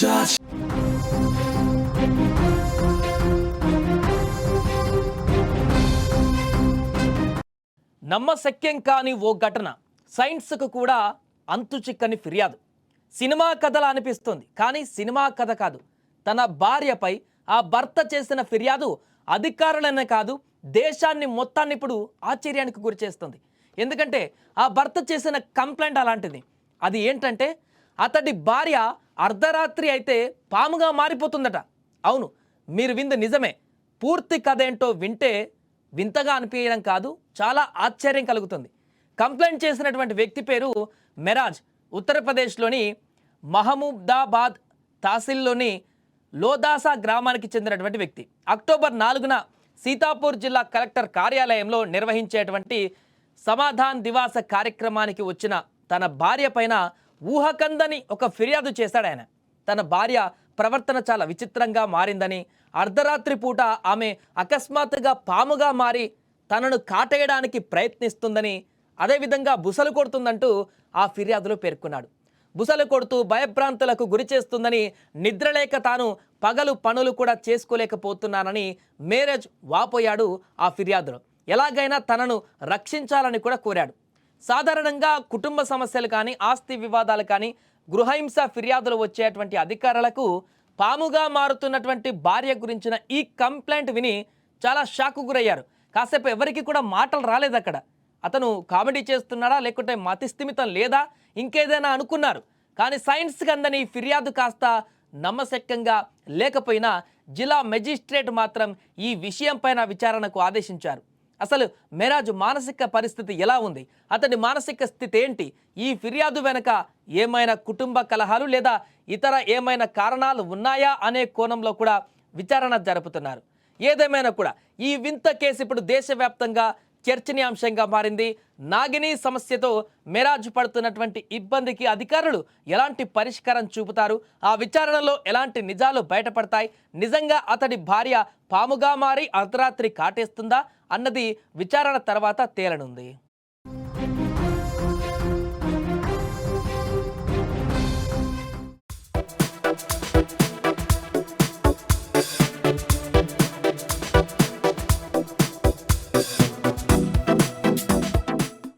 touch. నమ్మశక్యం కాని ఓ ఘటన సైన్స్కు కూడా అంతు చిక్కని ఫిర్యాదు. సినిమా కథలా అనిపిస్తుంది కానీ సినిమా కథ కాదు. తన భార్యపై ఆ భర్త చేసిన ఫిర్యాదు అధికారులనే కాదు దేశాన్ని మొత్తాన్ని ఇప్పుడు ఆశ్చర్యానికి గురి చేస్తుంది. ఎందుకంటే ఆ భర్త చేసిన కంప్లైంట్ అలాంటిది. అది ఏంటంటే అతడి భార్య అర్ధరాత్రి అయితే పాముగా మారిపోతుందట. అవును మీరు వింది నిజమే. పూర్తి కథ ఏంటో వింటే వింతగా అనిపించడం కాదు చాలా ఆశ్చర్యం కలుగుతుంది. కంప్లైంట్ చేసినటువంటి వ్యక్తి పేరు మెరాజ్. ఉత్తరప్రదేశ్లోని మహమూదాబాద్ తహసీల్లోని లోదాసా గ్రామానికి చెందినటువంటి వ్యక్తి. అక్టోబర్ నాలుగున సీతాపూర్ జిల్లా కలెక్టర్ కార్యాలయంలో నిర్వహించేటువంటి సమాధాన్ దివాస కార్యక్రమానికి వచ్చిన తన భార్య పైన ఊహకందని ఒక ఫిర్యాదు చేశాడు ఆయన. తన భార్య ప్రవర్తన చాలా విచిత్రంగా మారిందని అర్ధరాత్రి పూట ఆమె అకస్మాత్తుగా పాముగా మారి తనను కాటేయడానికి ప్రయత్నిస్తుందని అదేవిధంగా బుసలు కొడుతుందంటూ ఆ ఫిర్యాదులో పేర్కొన్నాడు. బుసలు కొడుతూ భయభ్రాంతులకు గురి చేస్తుందని నిద్రలేక తాను పగలు పనులు కూడా చేసుకోలేకపోతున్నానని మేరేజ్ వాపోయాడు ఆ ఫిర్యాదులో. ఎలాగైనా తనను రక్షించాలని కూడా కోరాడు. సాధారణంగా కుటుంబ సమస్యలు కానీ ఆస్తి వివాదాలు కానీ గృహహింస ఫిర్యాదులు వచ్చేటువంటి అధికారులకు పాముగా మారుతున్నటువంటి భార్య గురించిన ఈ కంప్లైంట్ విని చాలా షాకు గురయ్యారు. కాసేపు ఎవరికి కూడా మాటలు రాలేదు అక్కడ అతను కామెడీ చేస్తున్నాడా లేకుంటే మతిస్థిమితం లేదా ఇంకేదైనా అనుకున్నారు. కానీ సైన్స్కి అందని ఫిర్యాదు కాస్త నమ్మశక్యంగా లేకపోయినా జిల్లా మెజిస్ట్రేట్ మాత్రం ఈ విషయంపైన విచారణకు ఆదేశించారు. అసలు మెరాజు మానసిక పరిస్థితి ఎలా ఉంది? అతని మానసిక స్థితి ఏంటి ఈ ఫిర్యాదు వెనుక ఏమైనా కుటుంబ కలహాలు లేదా ఇతర ఏమైనా కారణాలు ఉన్నాయా అనే కోణంలో కూడా విచారణ జరుపుతున్నారు. ఏదేమైనా కూడా ఈ వింత కేసు ఇప్పుడు దేశవ్యాప్తంగా చర్చనీయాంశంగా మారింది. నాగిని సమస్యతో మెరాజు పడుతున్నటువంటి ఇబ్బందికి అధికారులు ఎలాంటి పరిష్కారం చూపుతారు? ఆ విచారణలో ఎలాంటి నిజాలు బయటపడతాయి? నిజంగా అతడి భార్య పాముగా మారి అర్ధరాత్రి కాటేస్తుందా? అన్నది విచారణ తర్వాత తేలనుంది.